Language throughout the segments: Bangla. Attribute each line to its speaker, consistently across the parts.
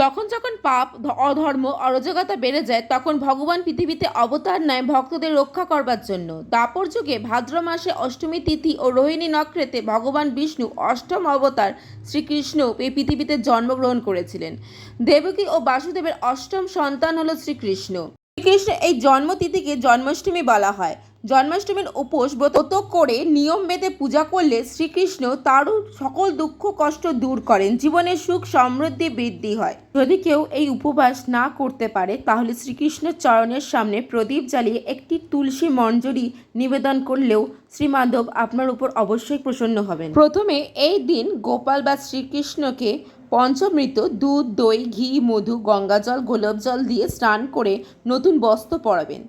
Speaker 1: যখন যখন পাপ অধর্ম, অরাজকতা বেড়ে যায়, তখন ভগবান পৃথিবীতে অবতার নেয় ভক্তদের রক্ষা করবার জন্য। দাপর যুগে ভাদ্র মাসে অষ্টমী তিথি ও রোহিণী নক্ষত্রে ভগবান বিষ্ণু অষ্টম অবতার শ্রীকৃষ্ণ এই পৃথিবীতে জন্মগ্রহণ করেছিলেন। দেবকী ও বাসুদেবের অষ্টম সন্তান হলো শ্রীকৃষ্ণ। শ্রীকৃষ্ণ এই জন্মতিথিকে জন্মাষ্টমী বলা হয়। জন্মাষ্টমীর উপোস ব্রত করে নিয়ম বেঁধে পূজা করলে শ্রীকৃষ্ণ তারও সকল দুঃখ কষ্ট দূর করেন। জীবনের সুখ, সমৃদ্ধি বৃদ্ধি হয়। যদি কেউ এই উপবাস না করতে পারে, তাহলে শ্রীকৃষ্ণের চরণের সামনে প্রদীপ জ্বালিয়ে একটি তুলসী মঞ্জরি নিবেদন করলেও শ্রীমাধব আপনার উপর অবশ্যই প্রসন্ন হবেন। প্রথমে এই দিন গোপাল বা শ্রীকৃষ্ণকে পঞ্চমৃত দুধ, দই, ঘি, মধু, গঙ্গাজল গোলাপ জল দিয়ে স্নান করে নতুন বস্ত্র পরাবেন।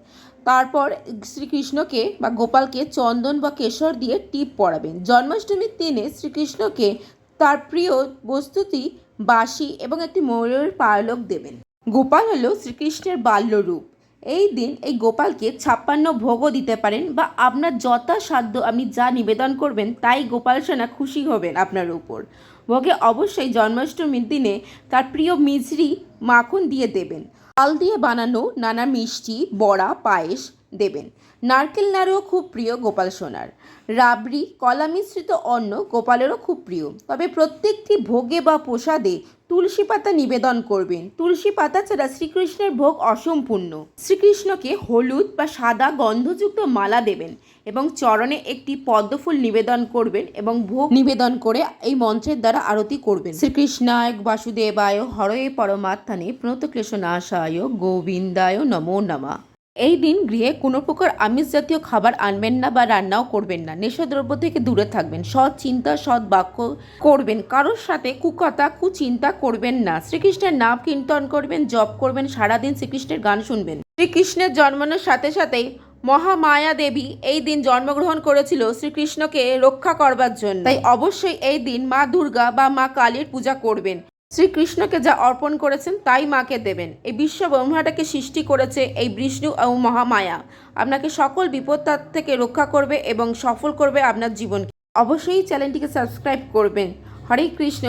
Speaker 1: তারপর শ্রীকৃষ্ণকে বা গোপালকে চন্দন বা কেশর দিয়ে টিপ পরাবেন। জন্মাষ্টমীর দিনে শ্রীকৃষ্ণকে তার প্রিয় বস্তুটি বাঁশি এবং একটি ময়ূরের পালক দেবেন। গোপাল হলো শ্রীকৃষ্ণের বাল্যরূপ। এই দিন এই গোপালকে ছাপ্পান্ন ভোগও দিতে পারেন বা আপনার যথাসাধ্য আপনি যা নিবেদন করবেন তাই গোপাল সেনা খুশি হবেন আপনার উপর। ভোগে অবশ্যই জন্মাষ্টমীর দিনে তার প্রিয় মিছরি মাখন দিয়ে দেবেন। হাল দিয়ে বানানো নানা মিষ্টি, বড়া, পায়েস দেবেন। নারকেল নাড়ুও খুব প্রিয় গোপাল সোনার। রাবড়ি, কলা মিশ্রিত অন্ন গোপালেরও খুব প্রিয়। তবে প্রত্যেকটি ভোগে বা প্রসাদে তুলসী পাতা নিবেদন করবেন। তুলসী পাতা ছাড়া শ্রীকৃষ্ণের ভোগ অসম্পূর্ণ। শ্রীকৃষ্ণকে হলুদ বা সাদা গন্ধযুক্ত মালা দেবেন এবং চরণে একটি পদ্মফুল নিবেদন করবেন এবং ভোগ নিবেদন করে এই মন্ত্রের দ্বারা আরতি করবেন। শ্রীকৃষ্ণায় বাসুদেবায় হরয়ে পরমাত্মানে প্রণতক্লেশনাশায় গোবিন্দায় নমো নমা। এই দিন গৃহে কোনো প্রকার আমিষ জাতীয় খাবার আনবেন না বা রান্নাও করবেন না। নেশাদ্রব্য থেকে দূরে থাকবেন। সৎ চিন্তা, সৎ বাক্য করবেন। কারোর সাথে কুকথা কুচিন্তা করবেন না। শ্রীকৃষ্ণের নাম কীর্তন করবেন, জপ করবেন, সারাদিন শ্রীকৃষ্ণের গান শুনবেন। শ্রীকৃষ্ণের জন্মানোর সাথে সাথে মহামায়া দেবী এই দিন জন্মগ্রহণ করেছিল শ্রীকৃষ্ণকে রক্ষা করবার জন্য। তাই অবশ্যই এই দিন মা দুর্গা বা মা কালীর পূজা করবেন। শ্রীকৃষ্ণকে যা অর্পণ করেছেন, তাই মাকে দেবেন। এই বিশ্ব ব্রহ্মাটাকে সৃষ্টি করেছে এই বিষ্ণু ও মহামায়া। আপনাকে সকল বিপদ থেকে রক্ষা করবে এবং সফল করবে আপনার জীবনকে। অবশ্যই চ্যানেলটিকে সাবস্ক্রাইব করবেন। হরে কৃষ্ণ।